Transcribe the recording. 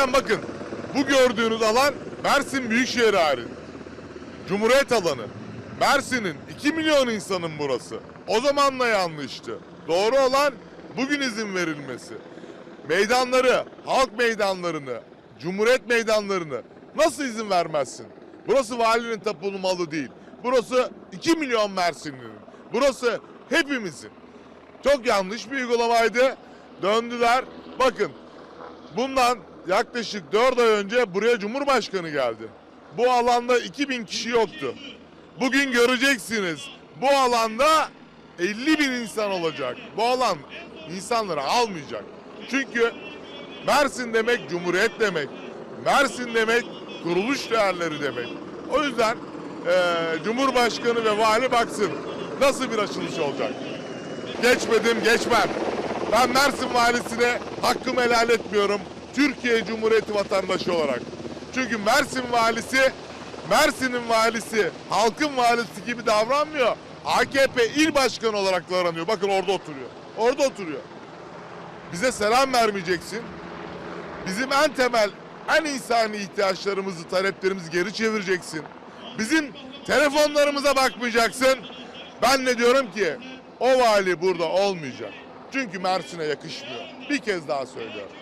Zaten bakın bu gördüğünüz alan Mersin Büyükşehir ait. Cumhuriyet alanı. Mersin'in 2 milyon insanın burası. O zaman da yanlıştı. Doğru olan bugün izin verilmesi. Meydanları, halk meydanlarını, cumhuriyet meydanlarını nasıl izin vermezsin? Burası valinin tapulu malı değil. Burası 2 milyon Mersinli'nin. Burası hepimizin. Çok yanlış bir uygulamaydı. Döndüler. Bakın bundan yaklaşık 4 ay önce buraya Cumhurbaşkanı geldi. Bu alanda 2000 kişi yoktu. Bugün göreceksiniz. Bu alanda 50 bin insan olacak. Bu alan insanları almayacak. Çünkü Mersin demek Cumhuriyet demek. Mersin demek kuruluş değerleri demek. O yüzden eee, Cumhurbaşkanı ve vali baksın nasıl bir açılış olacak. Geçmedim geçmem. Ben Mersin valisine hakkımı helal etmiyorum. Türkiye Cumhuriyeti vatandaşı olarak. Çünkü Mersin valisi Mersin'in valisi, halkın valisi gibi davranmıyor. AKP il başkanı olarak davranıyor. Bakın orada oturuyor. Orada oturuyor. Bize selam vermeyeceksin. Bizim en temel, en insani ihtiyaçlarımızı, taleplerimizi geri çevireceksin. Bizim telefonlarımıza bakmayacaksın. Ben ne diyorum ki o vali burada olmayacak. Çünkü Mersin'e yakışmıyor. Bir kez daha söylüyorum.